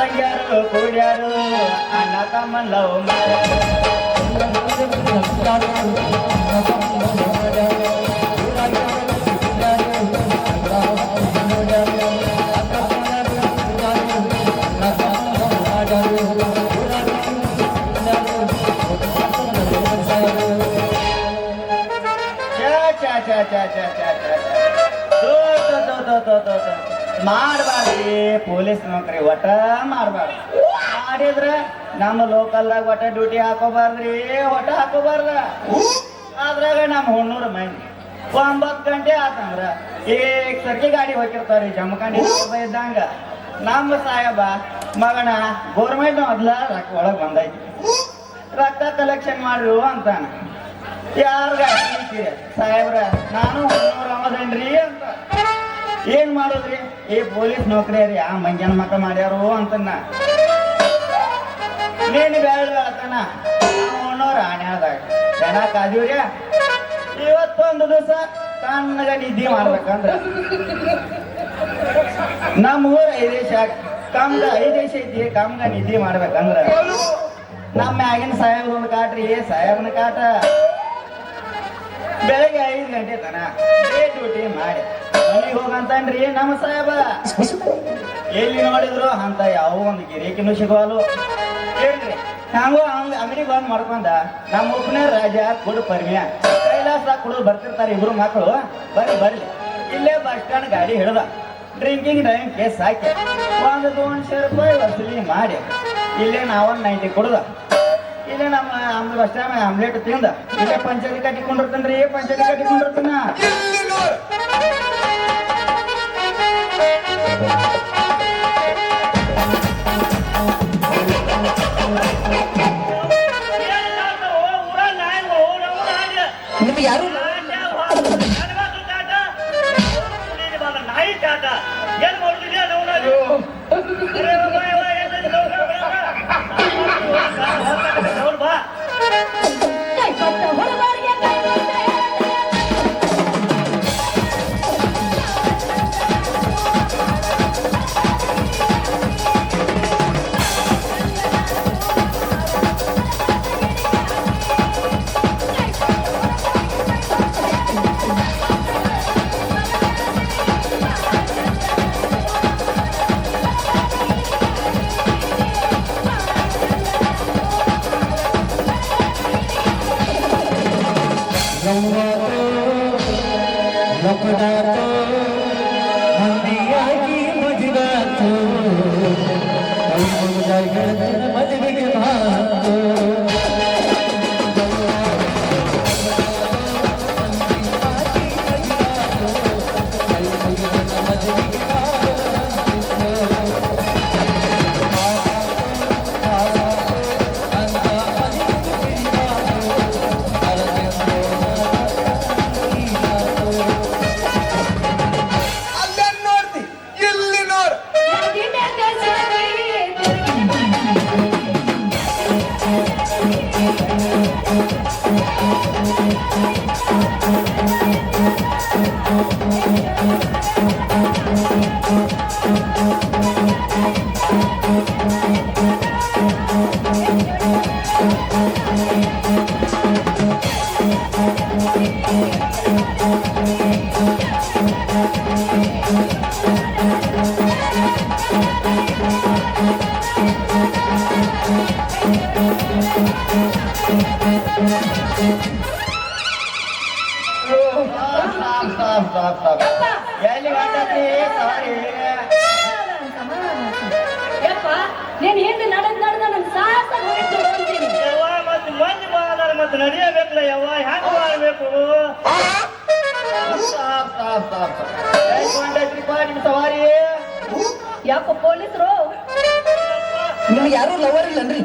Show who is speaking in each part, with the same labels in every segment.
Speaker 1: Hello ಅಕ್ಕ ತಂಗಿಯಾರು ಕೂಡ್ಯಾರು ಅಣ್ಣ ತಮ್ಮ ಲವ್ ಮಾಡಬಾರ್ದ್ರಿ ಪೊಲೀಸ್ ನೌಕರಿ ಒಟ್ಟ ಮಾಡಬಾರ್ದು. ಮಾಡಿದ್ರ ನಮ್ಮ ಲೋಕಲ್ದಾಗ ಒಟ್ಟ ಡ್ಯೂಟಿ ಹಾಕೋಬಾರ್ದ್ರಿ, ಒಟ್ಟ ಹಾಕೋಬಾರ್ದ. ಅದ್ರಾಗ ನಮ್ಮ ಹುಣ್ಣೂರು ಮಂದಿ ಒಂಬತ್ತು ಗಂಟೆ ಆತಂದ್ರ ಏಕ್ ಸರ್ಕಿ ಗಾಡಿ ಹೋಗಿರ್ತಾವ್ರಿ, ಜಮಖಂಡಿ ಇದ್ದಂಗ. ನಮ್ಮ ಸಾಹೇಬ ಮಗನ ಗೋರ್ಮೆಂಟ್ ಮೊದ್ಲ ರೊಕ್ಕ ಒಳಗೆ ಬಂದೈತಿ. ರಕ್ತ ಕಲೆಕ್ಷನ್ ಮಾಡ್ರು ಅಂತಾನ. ಯಾರ? ಸಾಹೇಬ್ರ, ನಾನು ಹುಣ್ಣೂರು ಅಮದೇನ್ರಿ ಅಂತ. ಏನ್ ಮಾಡೋದ್ರಿ? ಏ, ಪೊಲೀಸ್ ನೌಕರಿ ರೀ ಆ ಮಂಜನ ಮಕ್ಕ ಮಾಡ್ಯಾರು ಅಂತನ್ನ. ನೀನು ಬೇಡ ಆತನ ನೋಡೋರ ಆಣ್ಯಾದಾಗ ಇವತ್ತೊಂದು ದಿವಸ ತಣ್ಣಗ ನಿದ್ದೆ ಮಾಡ್ಬೇಕಂದ್ರ. ನಮ್ಮ ಊರ ಐದೇಶ ಕಮ್ಗ ಐದೇಶ ಐತಿ ಕಮ್ಗ ನಿದ್ದೆ ಮಾಡ್ಬೇಕಂದ್ರ. ನಮ್ಮ ಮ್ಯಾಗಿನ ಸಾಹೇಬ್ ಒಂದು ಕಾಟ್ರಿ ಸಾಹೇಬ್ನ ಕಾಟ. ಬೆಳಗ್ಗೆ ಐದು ಗಂಟೆ ತನ ಡ್ಯೂಟಿ ಮಾಡಿ. ಮನೆಗೆ ಹೋಗಂತನ್ರಿ? ನಮ್ಮ ಸಾಹೇಬ. ಎಲ್ಲಿ ನೋಡಿದ್ರು ಅಂತ ಯಾವ ಒಂದು ಗಿರೇಕಿನೂ ಸಿಗೋಲು ಹೇಳ್ರಿ. ನಾವು ಹಂಗ ಅಂಗಡಿ ಬಂದು ಮಾಡ್ಕೊಂಡ ನಮ್ಮ ಉಪನೇ ರಾಜ ಕುಡು ಪರ್ಮಿಯ. ಕೈಲಾಸ ಕುಡು ಬರ್ತಿರ್ತಾರೆ ಇಬ್ರು ಮಕ್ಕಳು ಬರ್ರಿ ಬರ್ಲಿ ಇಲ್ಲೇ ಬಸ್ ಸ್ಟ್ಯಾಂಡ್ ಗಾಡಿ ಹಿಡ್ದ. ಡ್ರಿಂಕಿಂಗ್ ಡ್ರೈವಿಂಗ್ ಕೇಸ್ ಹಾಕಿ. ಒಂದು ದೋನ್ಶೆ ರೂಪಾಯಿ ವಸೂಲಿ ಮಾಡಿ. ಇಲ್ಲೇ ನಾವೊಂದು ನೈಂಟಿ ಕುಡ್ದ. ಇಲ್ಲೇ ನಮ್ಮ ಅಂದ್ರೆ ಬಸ್ ಸ್ಟ್ಯಾಂಡ್ ಆಮ್ಲೆಟ್ ತಿಂದ. ಇಲ್ಲೇ ಪಂಚಾಯತಿ ಕಟ್ಟಿಕೊಂಡಿರ್ತಾನ್ರಿ ಪಂಚಾಯತಿ ಕಟ್ಟಿಕೊಂಡಿರ್ತಾನ.
Speaker 2: மதுவிக்கு
Speaker 1: ಸ್ಟಾಪ್ ಸ್ಟಾಪ್ ಸ್ಟಾಪ್ ಸ್ಟಾಪ್ ಎಲ್ಲಿ ಗಂಟತ್ರಿ ಸಾರಿ
Speaker 2: ಯಪ್ಪ ನೀನ್ ಹಿಂದೆ ನಡೆದ್ ನನ್ ಅಂತೀನಿ
Speaker 3: ಯವ್ವ ಮತ್ ಮಂದಿ ಬಾದಾರ ಮತ್ ನಡಿಯಬೇಕಲ್ಲ ಯವ್ವ ಹೆಂಗ್ ಮಾಡ್ಬೇಕು
Speaker 1: ಸ್ಟಾಪ್ ಸ್ಟಾಪ್ ಸ್ಟಾಪ್ ಸವಾರಿ
Speaker 2: ಯಾಕ ಪೊಲೀಸರು
Speaker 4: ನಿಮ್ಗೆ ಯಾರು ಲವರ್ ಇಲ್ಲನ್ರಿ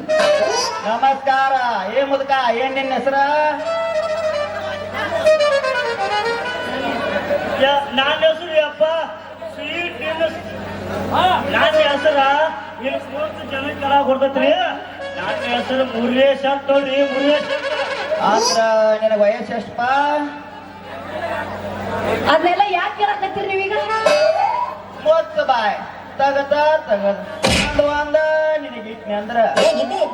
Speaker 1: ನಮಸ್ಕಾರ, ಏ ಮುದುಕ, ಏನ್ ನಿನ್ನ ಹೆಸರ?
Speaker 3: ನನ್ನ ಹೆಸರು ಅಪ್ಪ. ಸ್ವೀಟ್ ನನ್ನ ಹೆಸರ ಇಲ್ಲಿ ಕೂತು ಜನ ಕಡ ಕೊಡ್ತೈತ್ರಿ. ನನ್ನ ಹೆಸರು ಮುರುಗೇಶ್ ಅಂತ ನೋಡ್ರಿ ಮುರುಗೇಶ್
Speaker 1: ಅಂದ್ರ ನಿನಗ ವಯಸ್ಸು ಎಷ್ಟಪ್ಪ?
Speaker 2: ಅದನ್ನೆಲ್ಲ ಯಾಕೆ ಕೇಳಕತ್ತೀರಿ ನೀವೀಗ?
Speaker 1: ಮೂವತ್ತು ಬಾಯ್. ತಗತ ತಗದ. ಅಂದ ನಿನಗೆ ಇಟ್ನಿ ಅಂದ್ರ.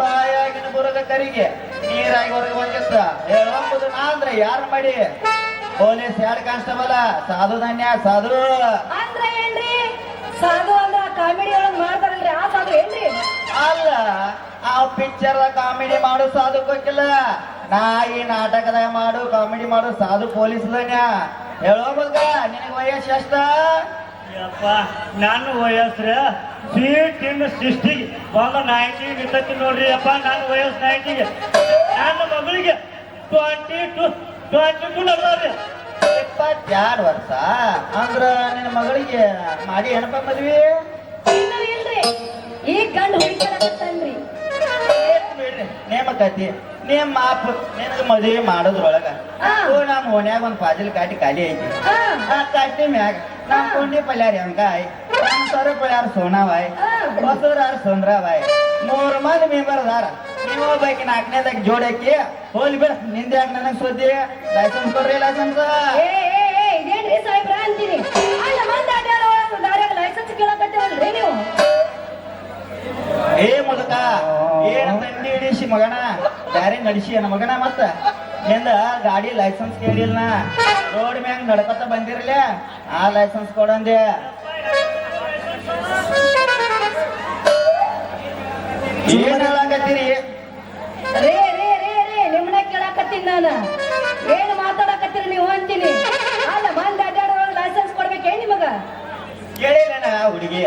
Speaker 1: ಬಾಯಾಗಿನ ಬುರಗ ಕರಿಗೆ. ನೀರಾಗಿ ಹೊರಗೆ ಬಂದಿತ್ತ ಹೇಳೋದು ನಾ ಅಂದ್ರೆ ಯಾರು ಮಾಡಿ? ಪೊಲೀಸ್ ಎರಡ್ ಕಾನ್ಸ್ಟೇಬಲ್? ಸಾಧು ಧನ್ಯ ಸಾಧು.
Speaker 2: ಅಂದ್ರೆ ಏನ್ರಿ? ಸಾಧು ಅಂದ್ರ ಕಾಮಿಡಿ ಒಳಗ್ ಮಾಡ್ತಾರಲ್ರಿ ಆ ಸಾಧು ಏನ್ರಿ
Speaker 1: ಅಲ್ಲ ಆ ಪಿಕ್ಚರ್ ಕಾಮಿಡಿ ಮಾಡು ಸಾಧು ಗೊತ್ತಿಲ್ಲ ನಾ ಈ ನಾಟಕದಾಗ ಮಾಡು ಕಾಮಿಡಿ ಮಾಡು ಸಾಧು ಪೊಲೀಸ್ ಧನ್ಯ. ಹೇಳೋ ಮಗ ನಿನಗೆ ವಯಸ್ಸು ಎಷ್ಟ?
Speaker 3: ಯಪ್ಪ ನನ್ನ ವಯಸ್ಸ್ರ ಸೀಟಿನ ಸಿಸ್ಟಿಗೆ ಒಂದು ನೈಂಟಿ ಇರ್ತೈತಿ ನೋಡ್ರಿ ಅಪ್ಪ ನನ್ನ ವಯಸ್ಸು ನೈಂಟಿಗೆ ನನ್ನ ಮಗಳಿಗೆ ಟ್ವೆಂಟಿ ಟು
Speaker 1: ಇಪ್ಪತ್ತೆರಡು ವರ್ಷ ಅಂದ್ರ ನಿನ್ನ ಮಗಳಿಗೆ ಮಾಡಿ ಏನಪ್ಪ ಮದ್ವಿ
Speaker 2: ಇನ್ನು ಇಲ್ರಿ ಈಗ ಗಂಡ ಹುಡುಕಿ
Speaker 1: ಏತ್ ಬಿಡ್ರಿ ನೇಮಕತಿ ನೇಮ್ ಮಾಪ್ ನಿನಗ ಮದ್ವಿ ಮಾಡೋದ್ರೊಳಗ
Speaker 2: ಹಾ.
Speaker 1: ಓ ನಮ್ಮ ಓನ್ಯಾಗ ಒಂದ್ ಪಾಜಿಲ್ ಕಾಟಿ ಖಾಲಿ ಐತಿ
Speaker 2: ಹಾ
Speaker 1: ಆ ಕಾಟಿ ಮ್ಯಾಗ ನಮ್ ಪುಂಡಿ ಪಲ್ಯಾರ ಹೆಂಗಾಯ್ ನಮ್ ಸರ ಪಲ್ಯಾರ ಸೋನಾವಾಯ್
Speaker 2: ಹಾ.
Speaker 1: ಹೊಸರಾರ ಸುಂದ್ರಾವಾಯ್ ಮೂರ್ ಮಂದಿ ಮೆಂಬರ್ ಅದಾರ ನೀವು ಒಬ್ಬಾಕಿ ನಾಲ್ಕನೇದಾಗ ಜೋಡಾಕಿ ಹೋಲಿ ಬಿಡ ನಿಂದ ಯಾಕೆ ನನಗೆ ಸುದ್ದಿ. ಲೈಸೆನ್ಸ್ ಕೊಡ್ರಿ ಲೈಸೆನ್ಸ್
Speaker 2: ಇದೇನ್ರಿ ಸಾಹೇಬ್ರ ಅಂತೀನಿ ಅಲ್ಲ ಮಂದಿ ದಾರ್ಯಾಗ ಲೈಸೆನ್ಸ್ ಕೇಳಕತ್ತೇವಲ್ರಿ ನೀವು?
Speaker 1: ಏ ಮುದಕ ಏನ ತಂಡಿ ಹಿಡಿಸಿ ಮಗನ? ಬ್ಯಾರೆ ನಡಿಸಿ ನನ್ನ ಮಗನ ಮತ್ತ? ನಿಂದ ಗಾಡಿ ಲೈಸೆನ್ಸ್ ಕೇಳಿಲ್ಲ ರೋಡ್ ಮ್ಯಾಗ ನಡ್ಕೊತ ಬಂದಿರಲ್ಲ ಆ ಲೈಸೆನ್ಸ್ ಕೊಡಂದೆ. ಏನ್ ಹೇಳಕತ್ತೀರಿ?
Speaker 2: ನಾನು. ಏನು ಮಾತಾಡಕತ್ತೀರಿ ನೀವು ಅಂತೀನಿ. ಅಲ್ಲ ಮಂದಿ ಅಡ್ಯಾಡೋ ಲೈಸೆನ್ಸ್ ಕೊಡ್ಬೇಕೇ ನಿಮಗ?
Speaker 1: ಕೇಳಿಲ್ಲ ಹುಡುಗಿ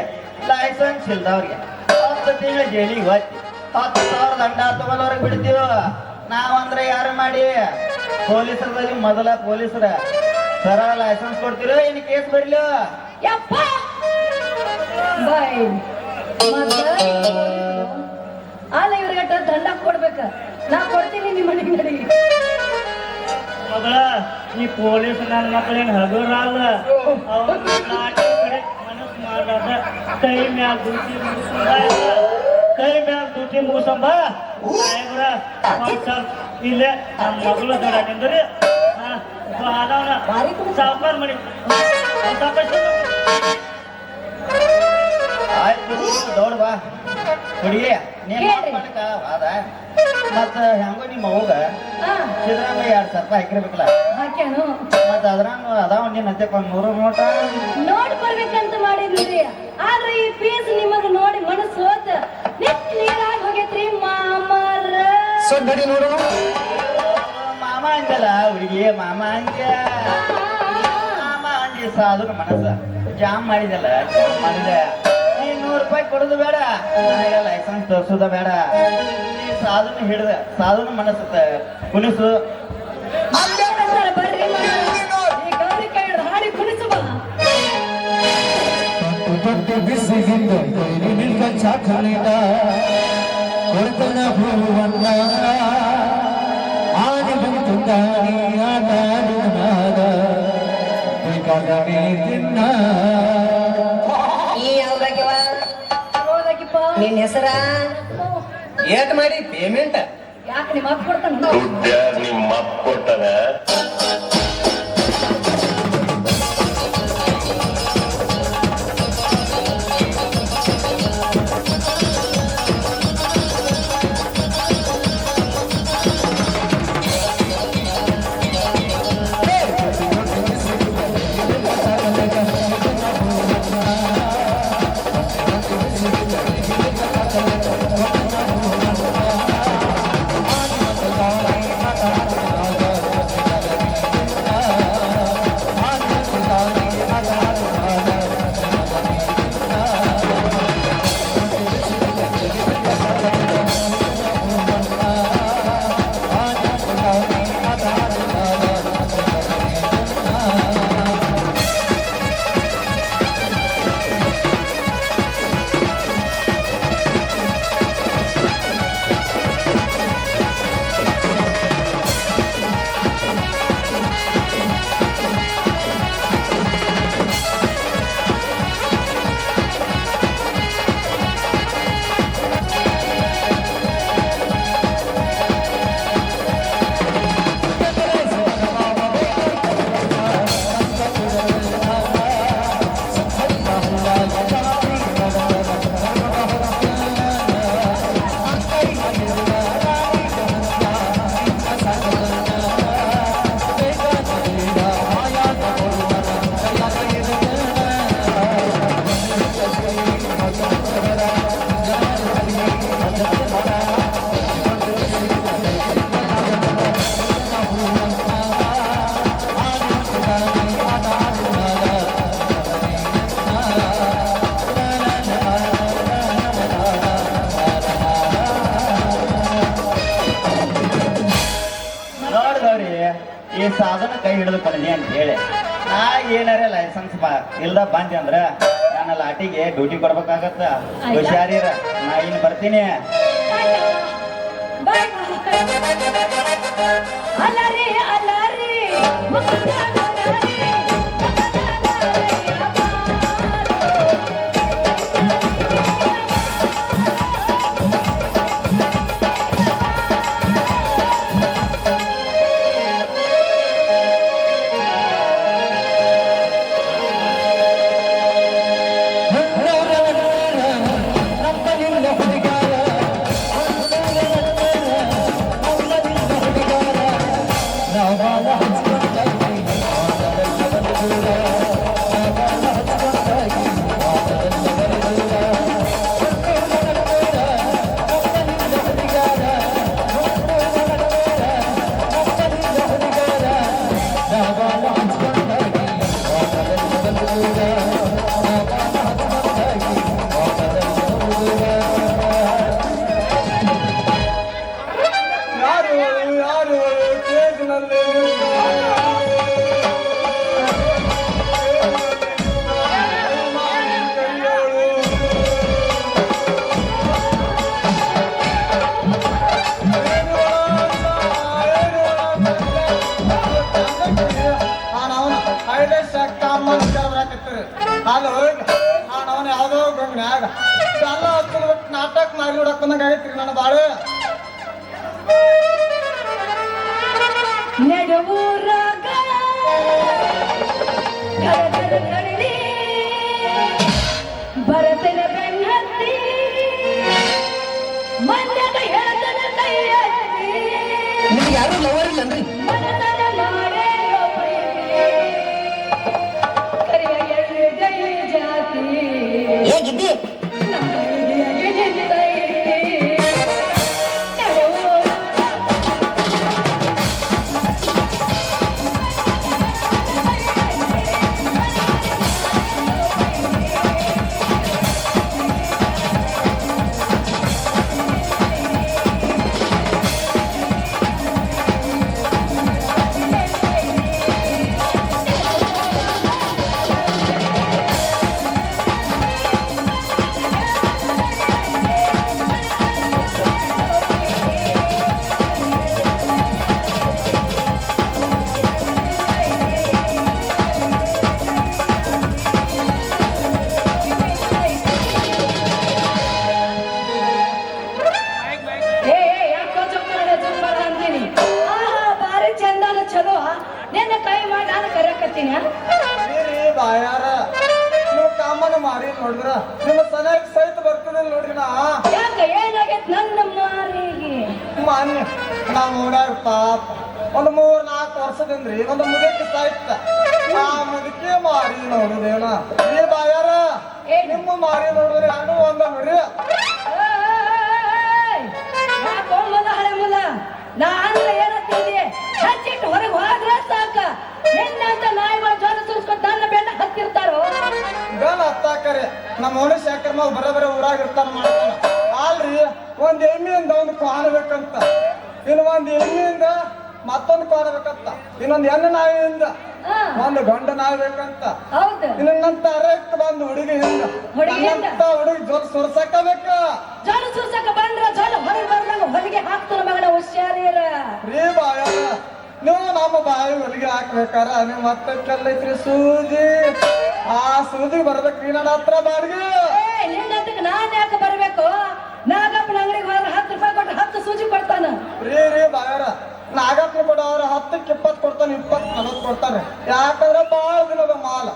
Speaker 1: ಲೈಸೆನ್ಸ್ ಇಲ್ದವ್ರಿಗೆ. ಹತ್ತು ತಿಂಗಳ ಜೈಲಿಗೆ ಹೋಗ್ತಿ ಹತ್ತು ಸಾವಿರ ದಂಡ ತಗೊಳ್ಳೋರ್ಗೆ ಬಿಡ್ತೀವ ನಾವಂದ್ರೆ ಯಾರು ಮಾಡಿ? ಪೊಲೀಸರಲ್ಲಿ ಮೊದಲ ಪೊಲೀಸರ. ಸರ ಲೈಸೆನ್ಸ್ ಕೊಡ್ತೀರೋ? ಏನು ಕೇಸ್ ಬರ್ಲೋ?
Speaker 2: ಯಪ್ಪ! ಬಾಯ್. ಅಲ್ಲ ಇವ್ರಿಗಟ್ಟ ದಂಡ ಕೊಡ್ಬೇಕ. ನಾ ಕೊಡ್ತೀನಿ ನಿಮ್ಮ ಮನೆಗೆ ನಡಿ
Speaker 3: ಮಗಳ, ಈ ಪೊಲೀಸ್ ನನ್ನ ಮಕ್ಕಳೇನು ಹಗುರಲ್ಲ ಅವ್ರ ನಾಟಿ ಕಡೆ ಮನಸ್ಸು ಮಾಡಾದ ಕೈ ಮ್ಯಾಲ ಡ್ಯೂಟಿ ಮುಗಿಸ್ಕೊಂಡ ಕೈ ಮ್ಯಾಲ ಡ್ಯೂಟಿ ಮುಗಿಸಂಬ ಸಾಹೇಬ್ರ, ಒಂದ್ ಸ್ವಲ್ಪ ಇಲ್ಲೇ ನಮ್ಮ ಮಗಳು ದಡ ನಿಂದ್ರಿ. ಅದವನ ಸಾವುಕಾರ ಮಾಡಿ. ಒಂದ್ ಸ್ವಲ್ಪ
Speaker 1: ಆಯ್ತು ದೌಡ್ ಬಾ. ಹುಡುಗಿ ನೀನ್
Speaker 2: ಹೇಳ್ರಿ.
Speaker 1: ಮಾಡ್ಕ ವಾದ? ಮತ್ತ ಹೆಂಗೋ ನಿಮ್ಮ ಅವಾಗ
Speaker 2: ಹಾ.
Speaker 1: ಸಿದ್ದರಾಮಯ್ಯ ಎರಡ್ ಸಾವಿರ ರೂಪಾಯಿ ಹಾಕಿರ್ಬೇಕಲ್ಲ.
Speaker 2: ಹಾಕ್ಯಾನು.
Speaker 1: ಮತ್ತ ಅದ್ರಾಗ ಅದಾವ ನಿನ್ನ ಹತ್ತೆ ಒಂದ್ ನೂರು ನೋಟ.
Speaker 2: ಬರ್ಬೇಕಂತ ಮಾಡಿದ್ರಿ ಆದ್ರೆ ಈ ಫೀಸ್ ನಿಮಗ್ ನೋಡಿ ಮನಸ್ಸು ಹೋತ. ನಿತ್ ನೀರಾಗಿ ಹೋಗೈತ್ರಿ ಮಾಮರ.
Speaker 4: ಸೊ ನಡಿ ನೋಡೋಣ.
Speaker 1: ಮಾಮ ಅಂದಲ್ಲ ಹುಡುಗಿ ಮಾಮ ಅಂದ ಮಾಮ ಅಂದಿ ಸಾಧುನ ಮನಸ್ಸ. ಜಾಮ್ ಮಾಡಿದಲ್ಲ ಜಾಮ್ ಮಾಡಿದೆ. ರೂಪಾಯಿ ಕೊಡೋದು ಬೇಡ. ನನಗೆ ಲೈಸೆನ್ಸ್ ತೋರಿಸೋದ ಬೇಡ. ಸಾಧನ ಸಾಧುನ ಹಿಡ್ದ ಸಾಧುನ ಮನಸ್ಸು ತ- ಕುಣಿಸು
Speaker 2: ಈ ಹಿಡ್ದು
Speaker 4: ಬಿಸಿಗಿಂದ ನಿಲ್ಕ ಚಾಕಲಿನ ಕೊಡ್ತನ ಭೂವನ್ನ ಆಡಿ ಬಂತು ದಾರಿ ಆಟ ಆಡಿದ ಬೇಕಾದ ತಿನ್ನ.
Speaker 2: ಹೌದಾಕಿಪ್ಪ
Speaker 5: ನಿನ್ ಹೆಸರ? ಏಟ್ ಮಾಡಿ ಪೇಮೆಂಟ್
Speaker 2: ಯಾಕೆ ನಿಮ್ಮ ಅಪ್ಪ ಕೊಡ್ತಾನ?
Speaker 6: ದುಡ್ಡ ನಿಮ್ಮ ಅಪ್ಪ
Speaker 1: ಏನಾರ ಲೈಸೆನ್ಸ್ ಬಾ ಇಲ್ದ ಬಂದೆ ಅಂದ್ರ ನನ್ನ ಲಾಟಿಗೆ ಡ್ಯೂಟಿ ಕೊಡ್ಬೇಕಾಗತ್ತ. ಹುಷಾರಿರ ನಾ ಇಲ್ಲಿ ಬರ್ತೀನಿ.
Speaker 2: ಬಾಯ್ ಅಲರಿ
Speaker 7: ನಾಟಕ ಮಾಡಿ ಬಿಡಕ್ ಬಂದಂಗ ಆಗೈತ್ರಿ ನನ್ನ ಬಾಳೆ
Speaker 2: నెడవూరగా ಕರೆಯಕತ್ತೀನಿ
Speaker 7: ಬಾಯಾರ? ನೀವು ಕಾಮನ ಮಾಡಿ ನೋಡಿದ್ರ ನಿಮ್ಮ ಸನಕ್ ಸಹಿತ ಬರ್ತದೆ ನೋಡ್ರಿ ನಾ.
Speaker 2: ಯಾಕೆ? ಏನಾಗೈತ್ ನನ್ನ ಮಾರಿಗೆ?
Speaker 7: ಮಾನ್ಯ ನಾ ನೋಡ್ಯಾರ ಪಾಪ. ಒಂದು ಮೂರ್ ನಾಲ್ಕು ವರ್ಷದಿಂದ್ರಿ ಒಂದು ಮುದಕ್ಕೆ ಸಾಯ್ತ. ಆ ಮುದಕ್ಕೆ ಮಾರಿ ನೋಡಿದೇನ. ಏ ಬಾಯಾರ ನಿಮ್ಮ ಮಾರಿ ನೋಡಿದ್ರೆ ನಾನು ಒಂದ ನೋಡ್ರಿ ಹತ್ತಾಕರೆ ನಮ್ಮ ಮನುಷ್ಯ ಶೇಖರ್ ಮಾವ್ ಬರ ಬರ ಊರಾಗ ಇರ್ತಾರ ಮಾಡ್ತಾನ. ಅಲ್ರಿ ಒಂದ್ ಎಮ್ಮೆಯಿಂದ ಒಂದು ಕಾಣಬೇಕಂತ ಇನ್ನು ಒಂದ್ ಎಮ್ಮೆಯಿಂದ ಮತ್ತೊಂದು ಕಾಣಬೇಕಂತ ಇನ್ನೊಂದ್ ಹೆಣ್ಣು ನಾಯಿಯಿಂದ ಒಂದು ಗಂಡ ನಾಯಿ ಬೇಕಂತ.
Speaker 2: ಹೌದು.
Speaker 7: ಇನ್ನೊಂದಂತ ಅರೆಕ್ ಬಂದು ಹುಡುಗಿಯಿಂದ
Speaker 2: ಹುಡುಗಿಯಿಂದ?
Speaker 7: ನನ್ನಂತ ಹುಡುಗಿ ಜೋರ್ ಸುರ್ಸಕಬೇಕ
Speaker 2: ಜೋರ್ ಸುರ್ಸಕ ಬಂದ್ರ ಜೋರ್ ಹೊರಗೆ ಬರ್ದಂಗ ಹೊಲಿಗೆ ಹಾಕ್ತಾರ ಮಗನ ಹುಷಾರಿರ.
Speaker 7: ರೀ ಬಾಯಾರ ನೀವು ನಮ್ಮ ಬಾಯಿ ಹೊಲಿಗೆ ಹಾಕ್ಬೇಕಾರ ನೀವು ಮತ್ತೆ ಕೆಲ್ಲೈತ್ರಿ ಸೂಜಿ. ಆ ಸೂಜಿ ಬರ್ಬೇಕ್ರಿ ನನ್ನ ಹತ್ರ ಬಾಡಿಗೆ.
Speaker 2: ನಾನ್ ಯಾಕೆ ಬರ್ಬೇಕು? ನಾಗಪ್ಪನ ಅಂಗಡಿಗೆ ಹೋದ್ರೆ ಹತ್ತು ರೂಪಾಯಿ ಕೊಟ್ಟು ಹತ್ತು ಸೂಜಿ ಕೊಡ್ತಾನ.
Speaker 7: ರೀ ರೀ ಬಾಯಾರ. ನಾಗಪ್ಪನ ಕೊಡೋರ ಹತ್ತಕ್ಕೆ ಇಪ್ಪತ್ತು ಕೊಡ್ತಾನೆ ಇಪ್ಪತ್ತು ನಲವತ್ತು ಕೊಡ್ತಾನೆ ಯಾಕಂದ್ರೆ ಭಾಳ ದಿನದ ಮಾಲ.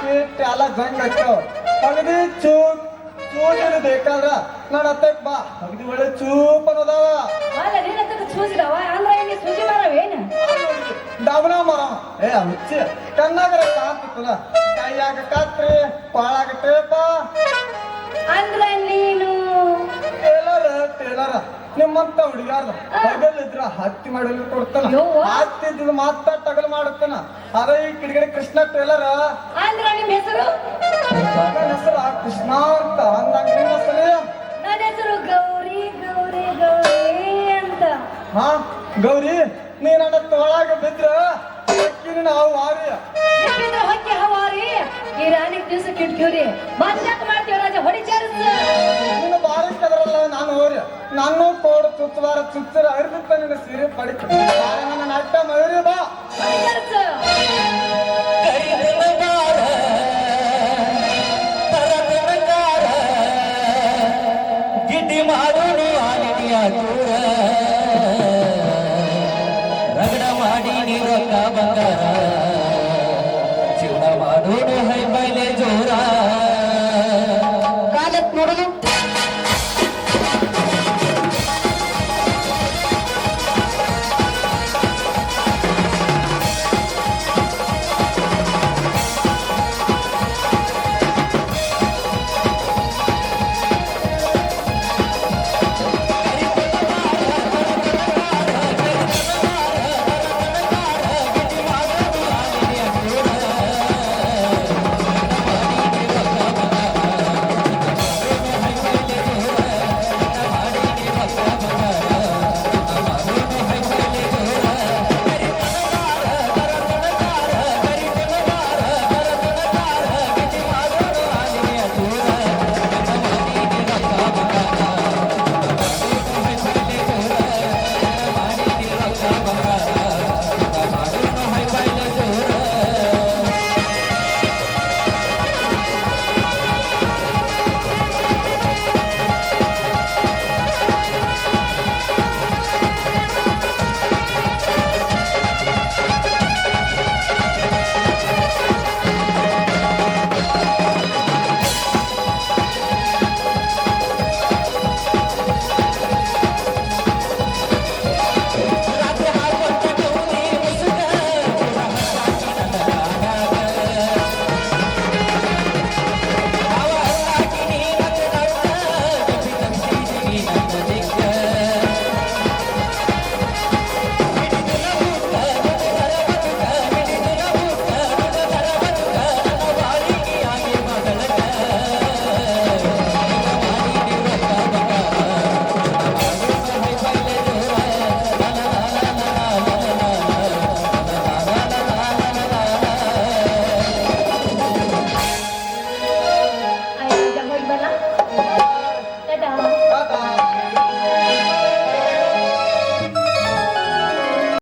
Speaker 7: ಕಿಟ್ ಎಲ್ಲ ಜಂಗ್ ಅಗದಿ ಚೂಪ್ ಚೂಜಿನ ಬೇಕಾದ್ರ ನನ್ನ ಹತ್ತಕ್ಕೆ ಬಾ. ಅಗದಿ ಒಳ್ಳೆ ಚೂಪ್ ಅನ್ನೋದವ.
Speaker 2: ಅಲ್ಲ ಸೂಜಿದವ? ಅಂದ್ರೆ ಇಲ್ಲಿ ಸೂಜಿ ಮಾರವೇನು
Speaker 7: ಡಬನ ಮರ ಏ ಹುಚ್ಚಿ ಕಣ್ಣಾಗರ ಕಾಂತಿತ್ತಲ್ಲ ಕೈಯಾಗ ಕತ್ರಿ ಪಾಳಾಗ ಟೇಪ
Speaker 2: ಅಂದ್ರೆ ನೀನು?
Speaker 7: Tailor tailor. ನಿಮ್ಮಂತ ಹುಡುಗಾರ್ದ ಇದ್ರ ಹತ್ತಿ ಮಾಡಲು ಕೊಡ್ತಾನ.
Speaker 2: ಹತ್ತಿ
Speaker 7: ಇದ್ರ ಮಾತ್ರ ಟಗಲ್ ಮಾಡುತ್ತಾನ. ಅದೇ ಈ ಕಿಡಿಗಡೆ ಕೃಷ್ಣ ಟೇಲರ್.
Speaker 2: ಅಂದ್ರೆ ನಿಮ್ಮ ಹೆಸರು?
Speaker 7: ಕೃಷ್ಣ ಅಂತ ಅಂದಂಗ ನಿಮ್ಮ ಹಾ ಗೌರಿ ನೀ ನನ್ನ ತೋಳಾಗ
Speaker 4: ಬಿದ್ರ ಅಕ್ಕಿನ ನಾವು ವಾರಿ
Speaker 2: ಹೊಕ್ಕಿ ಹವಾರಿ. ಈ ರಾಣಿಗ್ ದಿವಸ ಕಿಟ್ಕಿವ್ರಿ ಮತ್ತಾಕ್ ಮಾಡ್ತೀವಿ ರಾಜ ಹೊಡಿಚಾರಸ್
Speaker 4: ನಿನ್ನ ನಾನು ಹೋರಿ. ನಾನು ಕೋಡು ತುತ್ತರ ನಿನ್ನ ಸೀರೆ ಪಡಿತಾರೆ ನನ್ನ ನಟ್ಟ ಮಯೂರಿ ಬಾ.